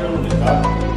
嗯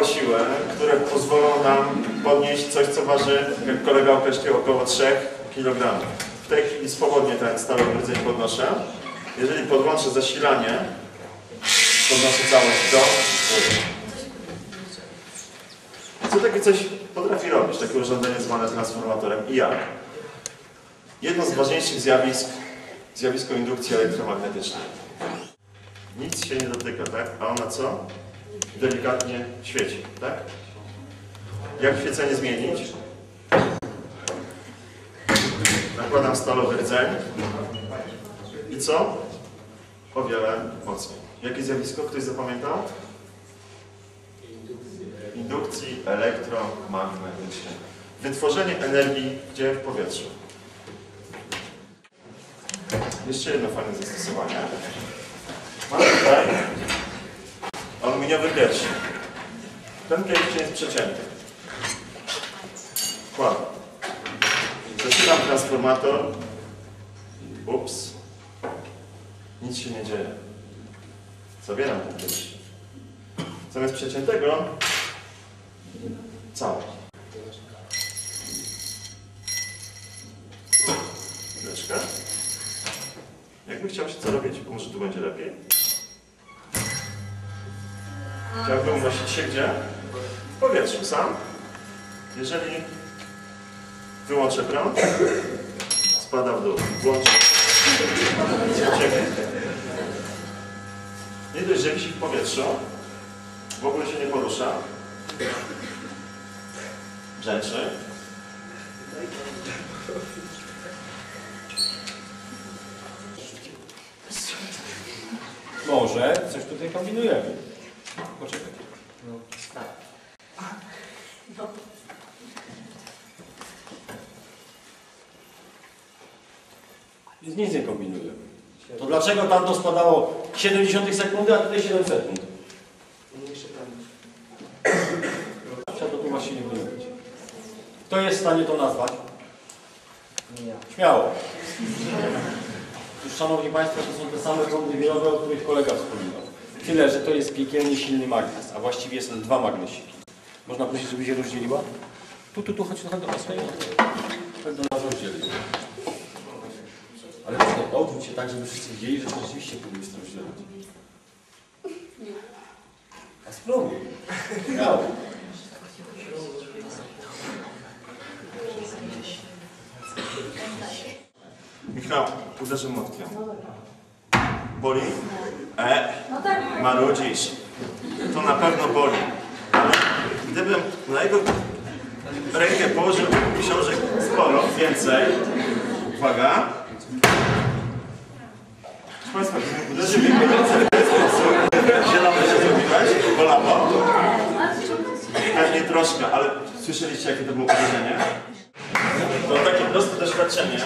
niebywałe siły, które pozwolą nam podnieść coś, co waży, jak kolega określił, około 3 kg. W tej chwili swobodnie ten stalowy rdzeń podnoszę. Jeżeli podłączę zasilanie, podnoszę całość do. Co takie coś potrafi robić, takie urządzenie zwane transformatorem i jak? Jedno z ważniejszych zjawisk, zjawisko indukcji elektromagnetycznej. Nic się nie dotyka, tak? A ona co? Delikatnie świeci, tak? Jak świecenie zmienić? Nakładam stalowy rdzeń. I co? O wiele mocniej. Jakie zjawisko? Ktoś zapamiętał? Indukcji elektromagnetycznej. Wytworzenie energii gdzie? W powietrzu. Jeszcze jedno fajne zastosowanie. Mamy tutaj aluminiowy pierścień. Ten pierścień jest przecięty. Kładę. Zasilam transformator. Ups. Nic się nie dzieje. Zabieram ten pierścień. Zamiast przeciętego cały. Chwileczkę. Jakby chciał się co robić, bo może tu będzie lepiej. Chciałbym unosić się gdzie? W powietrzu sam. Jeżeli wyłączę prąd, spada w dół. Włączę. Nie dość, że wisi w powietrzu, w ogóle się nie porusza. Brzęczy. Może coś tutaj kombinujemy. Poczekaj. Nic, nic nie kombinujemy. To dlaczego tam to spadało 70 sekundy, a tutaj 7 sekund? Trzeba to tu właśnie nie wyjąć. Kto jest w stanie to nazwać? Śmiało. Już, Szanowni Państwo, to są te same prądy wirowe, o których kolega wspominał. Tyle, że to jest piekielnie silny magnes, a właściwie są dwa magnesiki. Można prosić, żeby się rozdzieliła? Tu, tu, tu, chodź trochę do nas. Tak do nas rozdzieli. Ale odwróć się tak, żeby wszyscy wiedzieli, że rzeczywiście próbujesz to rozdzielić. A spróbuj. Śmiało. Michał, uderzę młotkiem. Boli? E, marudzisz. To na pewno boli. Gdybym na jego rękę położył książek sporo, więcej. Uwaga. Proszę Państwa, gdybym uderzył w jego ręce zielone się zrobiłeś, bolało. Pewnie troszkę, ale słyszeliście jakie to było uderzenie? To takie proste doświadczenie,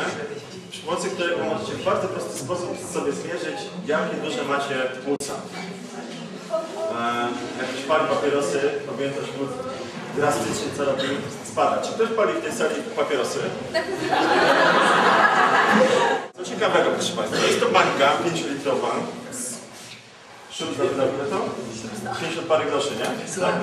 przy pomocy którego możecie w bardzo prosty sposób sobie zmierzyć, jakie duże macie płuca. E, jak pali papierosy, objętość płuc drastycznie co robi spada. Czy ktoś pali w tej sali papierosy? Co ciekawego, proszę Państwa, jest to bańka 5-litrowa. Szut za ile to? 50 parę groszy, nie? Tak.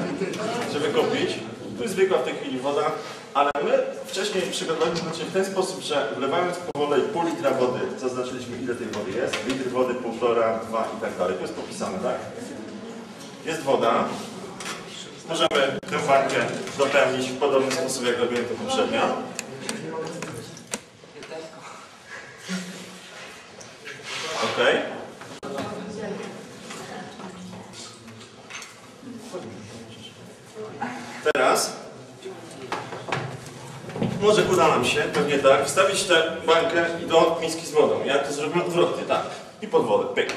Żeby kupić. Tu jest zwykła w tej chwili woda, ale my wcześniej przygotowaliśmy się w ten sposób, że wlewając po wolej pół litra wody, zaznaczyliśmy ile tej wody jest, litr wody, półtora, dwa i tak dalej. To jest popisane, tak? Jest woda. Możemy tę bańkę dopełnić w podobny sposób, jak robiłem to poprzednio. Może uda nam się, pewnie tak, wstawić tę bańkę do miski z wodą. Ja to zrobię odwrotnie, tak. I pod wodę, pyk.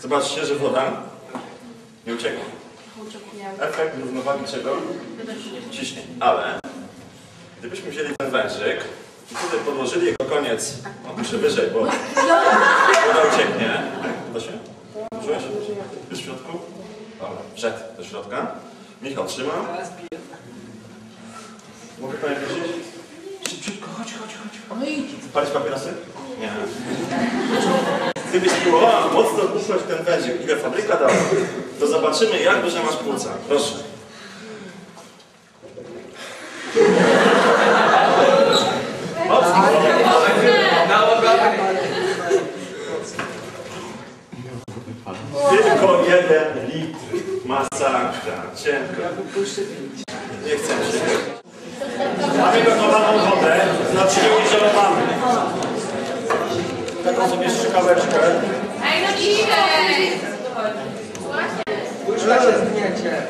Zobaczcie, że woda nie ucieknie. Efekt równowagi czego? Ciśnień. Ale gdybyśmy wzięli ten wężyk i tutaj podłożyli jego koniec, o muszę wyżej, bo woda ucieknie. Da się? Czułeś? Jest w środku? Dobra, wszedł do środka. Michał trzyma. Mogę Panie prosić? Szybciutko, chodź, chodź, chodź. No idź. Palić papierosy? Nie. Gdybyś spróbowała mocno upchnąć ten wężyk, ile fabryka dała, to zobaczymy, jak duże masz płuca. Proszę. Tylko jeden litr. Masakra. Cienko. Nie chcę się. Mamy gotowaną wodę, znaczy ją izolowamy. Taką sobie strzykaweczkę. Ej, no idę! Już macie zdjęcie.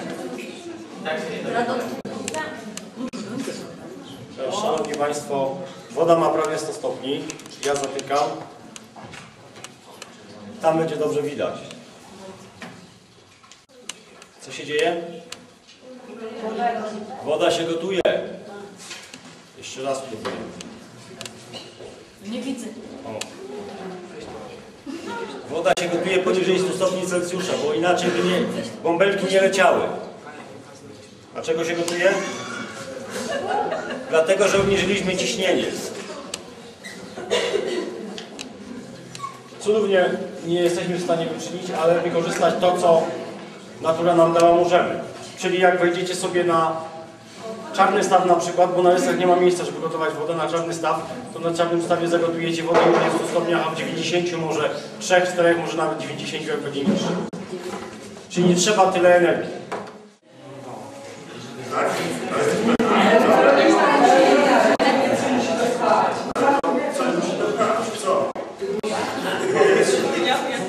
Szanowni Państwo, woda ma prawie 100 stopni. Ja zatykam. Tam będzie dobrze widać. Co się dzieje? Woda się gotuje. Jeszcze raz spróbuję. Nie widzę. O. Woda się gotuje poniżej 100 stopni Celsjusza, bo inaczej by nie, bąbelki nie leciały. A czego się gotuje? Dlatego, że obniżyliśmy ciśnienie. Cudów nie, nie jesteśmy w stanie wyczynić, ale wykorzystać to, co natura nam dała, możemy. Czyli jak wejdziecie sobie na czarny staw na przykład, bo na rysach nie ma miejsca, żeby gotować wodę na czarny staw, to na czarnym stawie zagotujecie wodę w 100 stopniach, a w 90 może 3, 4, może nawet 90 jak niższy. Czyli nie trzeba tyle energii.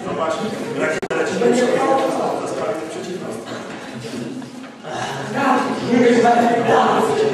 No właśnie. Jak leci to Tak